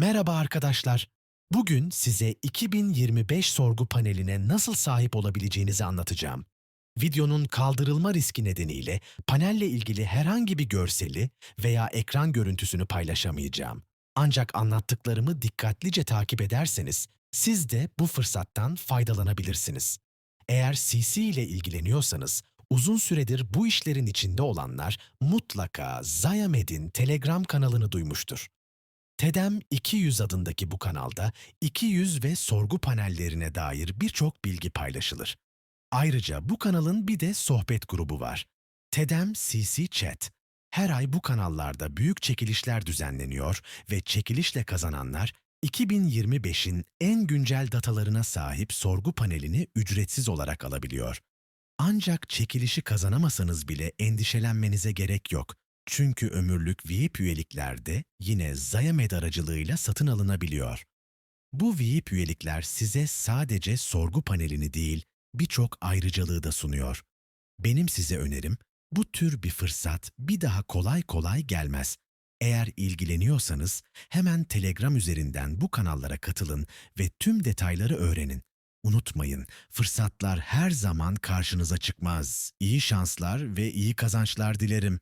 Merhaba arkadaşlar. Bugün size 2025 sorgu paneline nasıl sahip olabileceğinizi anlatacağım. Videonun kaldırılma riski nedeniyle panelle ilgili herhangi bir görseli veya ekran görüntüsünü paylaşamayacağım. Ancak anlattıklarımı dikkatlice takip ederseniz siz de bu fırsattan faydalanabilirsiniz. Eğer CC ile ilgileniyorsanız uzun süredir bu işlerin içinde olanlar mutlaka Zayamed'in Telegram kanalını duymuştur. TEDEM 200 adındaki bu kanalda 200 ve sorgu panellerine dair birçok bilgi paylaşılır. Ayrıca bu kanalın bir de sohbet grubu var. TEDEM CC Chat. Her ay bu kanallarda büyük çekilişler düzenleniyor ve çekilişle kazananlar 2025'in en güncel datalarına sahip sorgu panelini ücretsiz olarak alabiliyor. Ancak çekilişi kazanamasanız bile endişelenmenize gerek yok. Çünkü ömürlük VIP üyeliklerde yine Zayamed aracılığıyla satın alınabiliyor. Bu VIP üyelikler size sadece sorgu panelini değil, birçok ayrıcalığı da sunuyor. Benim size önerim, bu tür bir fırsat bir daha kolay kolay gelmez. Eğer ilgileniyorsanız hemen Telegram üzerinden bu kanallara katılın ve tüm detayları öğrenin. Unutmayın, fırsatlar her zaman karşınıza çıkmaz. İyi şanslar ve iyi kazançlar dilerim.